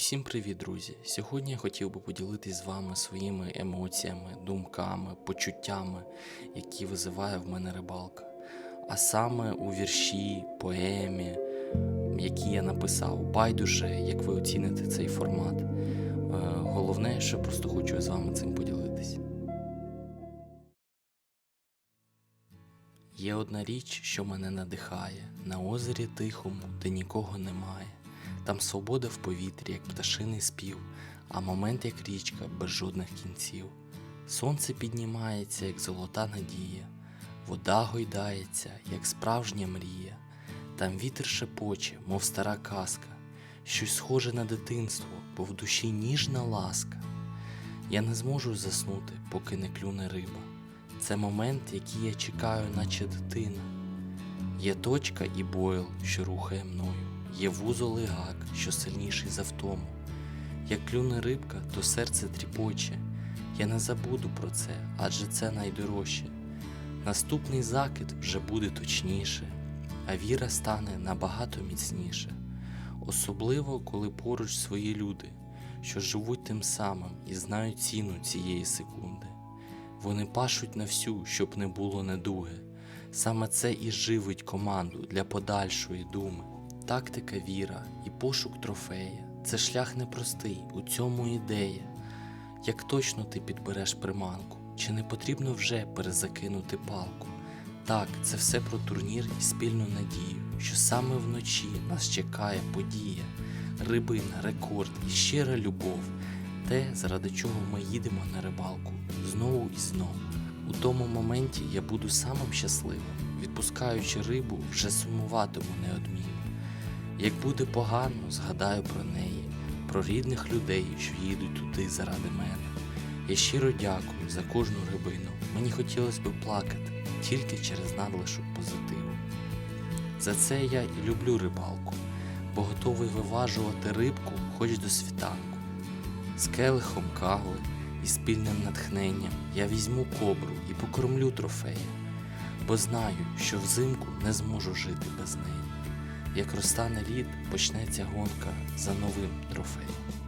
Усім привіт, друзі! Сьогодні я хотів би поділитись з вами своїми емоціями, думками, почуттями, які визиває в мене рибалка. А саме у вірші, поемі, які я написав. Байдуже, як ви оціните цей формат. Е, Головне, що просто хочу з вами цим поділитись. Є одна річ, що мене надихає на озері тихому, де нікого немає. Там свобода в повітрі, як пташиний спів, а момент як річка без жодних кінців. Сонце піднімається, як золота надія, вода гойдається, як справжня мрія. Там вітер шепоче, мов стара казка, щось схоже на дитинство, бо в душі ніжна ласка. Я не зможу заснути, поки не клюне риба. Це момент, який я чекаю, наче дитина. Є точка і бойл, що рухає мною, є вузол і гак, що сильніший за втому. Як клюне рибка, то серце тріпоче. Я не забуду про це, адже це найдорожче. Наступний закид вже буде точніше, а віра стане набагато міцніше. Особливо, коли поруч свої люди, що живуть тим самим і знають ціну цієї секунди. Вони пашуть на всю, щоб не було недуги. Саме це і живить команду для подальшої думи. Тактика віра і пошук трофея це шлях непростий, у цьому ідея. Як точно ти підбереш приманку, чи не потрібно вже перезакинути палку? Так, це все про турнір і спільну надію, що саме вночі нас чекає подія, рибина, рекорд і щира любов, те, заради чого ми їдемо на рибалку знову і знову. У тому моменті я буду самим щасливим, відпускаючи рибу, вже сумуватиму неодмінно. Як буде погано, згадаю про неї, про рідних людей, що їдуть туди заради мене. Я щиро дякую за кожну рибину. Мені хотілося б плакати тільки через надлишок позитиву. За це я і люблю рибалку, бо готовий виважувати рибку хоч до світанку. З келихом кави і спільним натхненням я візьму кобру і покормлю трофея, бо знаю, що взимку не зможу жити без неї. Як розтане лід, почнеться гонка за новим трофеєм.